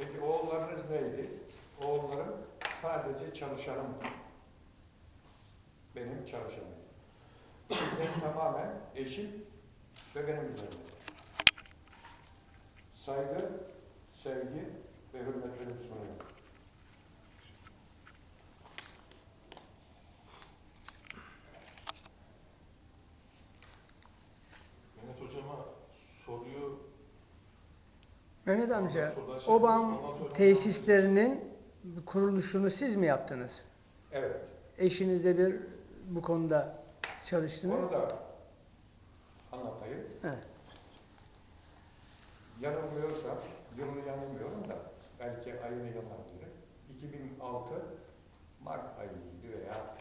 Peki oğullarınız neydi? Oğullarım sadece çalışanım. Benim çalışanım. Benim tamamen eşim ve benim üzerimde. Saygı, sevgi ve hürmetlerimi sunuyorum. Mehmet amca, OBAM tesislerinin kuruluşunu siz mi yaptınız? Evet. Eşinizle bir bu konuda çalıştınız. Onu da anlatayım. Evet. Yanılmıyorsam, yılını yanılmıyorum da belki ayını yanılabilirim. 2006 Mart ayıydı veya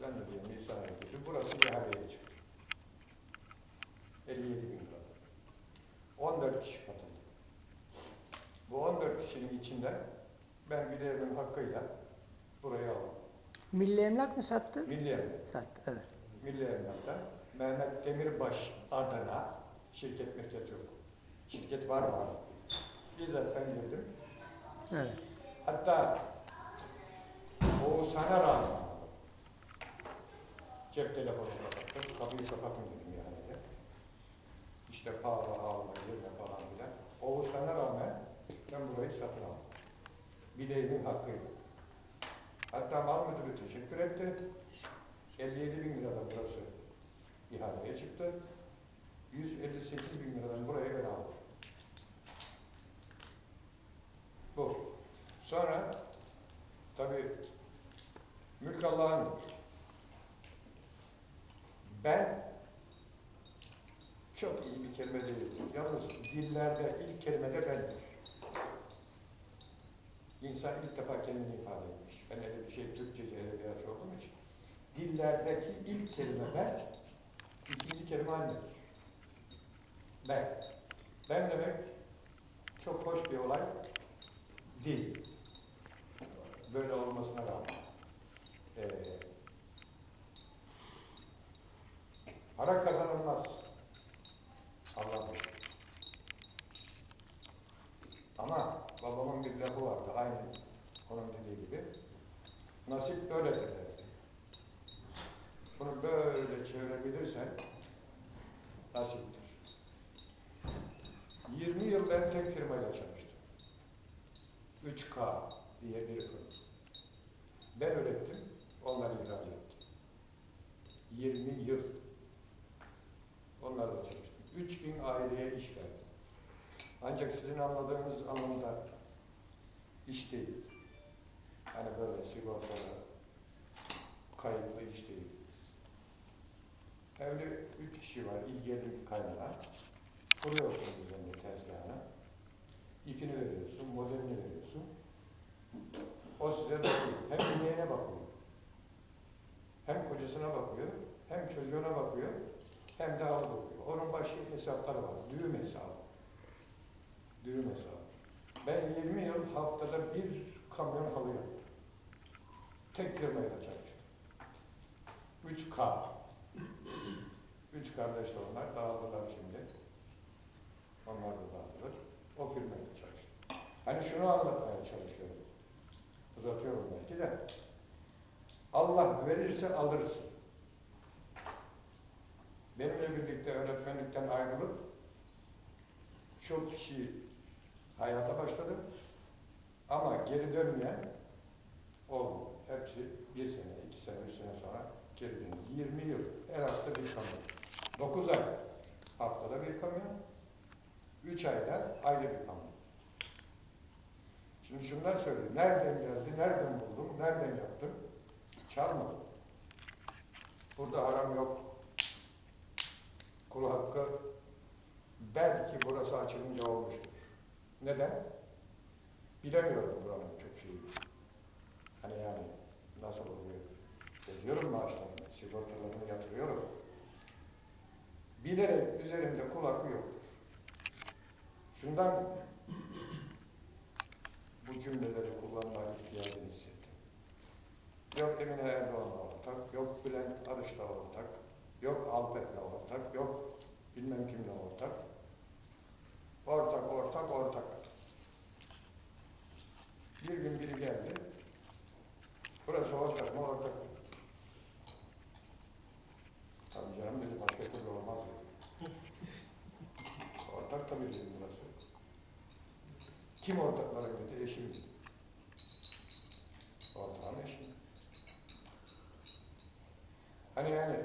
zannediyorum Nisan ayıydı. Burası ihaleye çıktı. 57 bin lira. 14 kişi katıldı. Bu 14 kişinin içinde ben bir evin hakkıyla burayı aldım. Milli Emlak mı sattı? Milli Emlak. Sattı, evet. Milli Emlak'ta Mehmet Demirbaş adına şirket mirket yok. Şirket var var. Bizzat ben girdim. Evet. Hatta Oğuzhan'a rağmen cep telefonu kapattım. Kapıyı kapatın dedim yani de. İşte pahalı alma, girme falan filan. Oğuzhan'a rağmen ben burayı satın aldım. Bileğimin hakkıydı. Hatta mal müdürü teşekkür etti. 57 bin liradan burası ihaleye çıktı. 158 bin liradan burayı ben aldım. Bu. Sonra tabi mülk Allah'ındır. Ben çok iyi bir kelime değildir. Yalnız dillerde ilk kelime de bendir. İnsan ilk defa kendini ifade etmiş. Ben öyle bir şey Türkçeci edebiyatçı olduğum için. Dillerdeki ilk kelime ben, ikinci kelime annedir. Ben. Ben demek çok hoş bir olay değil. Böyle olmasına rağmen. Ee, para kazanılmaz. Allah Derdi. Bunu böyle çevirebilirsen nasiptir. 20 yıl ben tek firmayla çalıştım. 3K diye bir firma. Ben ürettim, onlar ihraç etti. 20 yıl onlarla çalıştım. 3000 aileye iş verdim. Ancak sizin anladığınız anlamda iş değil. Hani böyle sigortalı, kayıtlı iş değil. Evde üç kişi var, ilgili kaynağı. Kuruyorsun üzerinde tezgahına. İpini veriyorsun, modelini veriyorsun. O size bakıyor. Hem yemeğine bakıyor. Hem kocasına bakıyor, hem çocuğuna bakıyor, hem de halı bakıyor. Onun başka hesapları var. Düğüm hesabı. Düğüm hesabı. Ben 20 yıl haftada bir kamyon halı. Tek firmayla çalıştım. 3K. Üç kardeş de onlar. Dağıldılar şimdi. Onlar da dağıldılar. O firmayla çalıştım. Hani şunu anlatmaya çalışıyorum. Uzatıyorum belki de. Allah verirse alırsın. Benimle birlikte öğretmenlikten ayrılıp çok kişi hayata başladı. Ama geri dönmeyen olmadı. Hepsi bir sene, iki sene, üç sene sonra döndü. 20 yıl, her hafta bir kamyon. 9 ay haftada bir kamyon. 3 ayda ayda bir kamyon. Şimdi şunlar söyleyeyim. Nereden geldi, nereden buldum, nereden yaptım? Çalmadım. Burada haram yok. Kul hakkı belki burası açılınca olmuştur. Neden? Bilemiyorum buranın çok şeyi. Hani yani nasıl oluyor? Veriyorum maaşlarını, sigortalarını yatırıyorum. Bilerek üzerinde kul hakkı yoktur. Şundan bu cümleleri kullanma ihtiyacını hissettim. Yok Emine Erdoğan'la ortak, yok Bülent Arış'la ortak, yok Alpet'le ortak, yok bilmem kimle ortak. Ortak, ortak, ortak. Bir gün biri geldi, Kim ortaklarım dedi? Eşim dedi. Ortağım eşim. Hani yani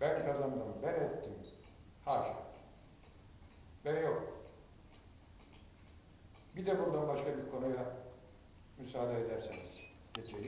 ben kazandım, ben ettim. Haşa. Ben yok. Bir de buradan başka bir konuya müsaade ederseniz geçelim.